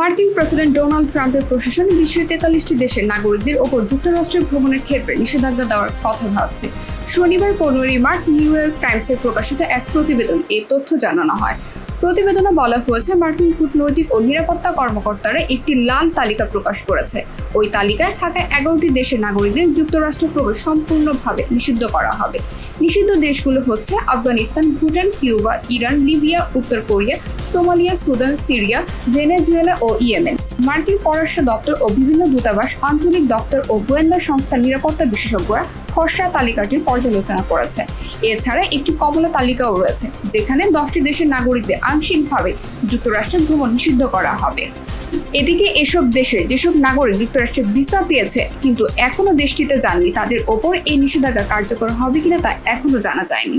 মার্কিন president Donald ট্রাম্পের প্রশাসন বিশ্বের তেতাল্লিশটি দেশের নাগরিকদের ওপর যুক্তরাষ্ট্রের ভ্রমণের ক্ষেত্রে নিষেধাজ্ঞা দেওয়ার কথা ভাবছে। শনিবার পনেরোই মার্চ নিউ ইয়র্ক টাইমসের প্রকাশিত এক প্রতিবেদন এই তথ্য জানানো হয়। প্রতিবেদনে বলা হয়েছে, মার্কিন কূটনৈতিক ও নিরাপত্তা কর্মকর্তারা একটি লাল তালিকা প্রকাশ করেছে। ওই তালিকায় থাকা এগারোটি দেশের নাগরিকদের যুক্তরাষ্ট্র প্রবেশ সম্পূর্ণভাবে নিষিদ্ধ করা হবে। নিষিদ্ধ দেশগুলো হচ্ছে Afghanistan, Bhutan, Cuba, Iran, Libya, উত্তর Korea, Somalia, Sudan, Syria, Venezuela ও ইয়েমেন। মার্কিন পররাষ্ট্র দপ্তর ও বিভিন্ন দূতাবাস, আঞ্চলিক দপ্তর ও গোয়েন্দা সংস্থার নিরাপত্তা বিশেষজ্ঞরা খসড়া তালিকাটি পর্যালোচনা করেছে। এছাড়া একটি কমলা তালিকাও রয়েছে, যেখানে দশটি দেশের নাগরিকদের আংশিকভাবে যুক্তরাষ্ট্রে ভ্রমণ নিষিদ্ধ করা হবে। এদিকে এসব দেশে যেসব নাগরিক যুক্তরাষ্ট্রে ভিসা পেয়েছে, কিন্তু এখনও দেশটিতে যাননি, তাদের ওপর এই নিষেধাজ্ঞা কার্যকর হবে কিনা তা এখনও জানা যায়নি।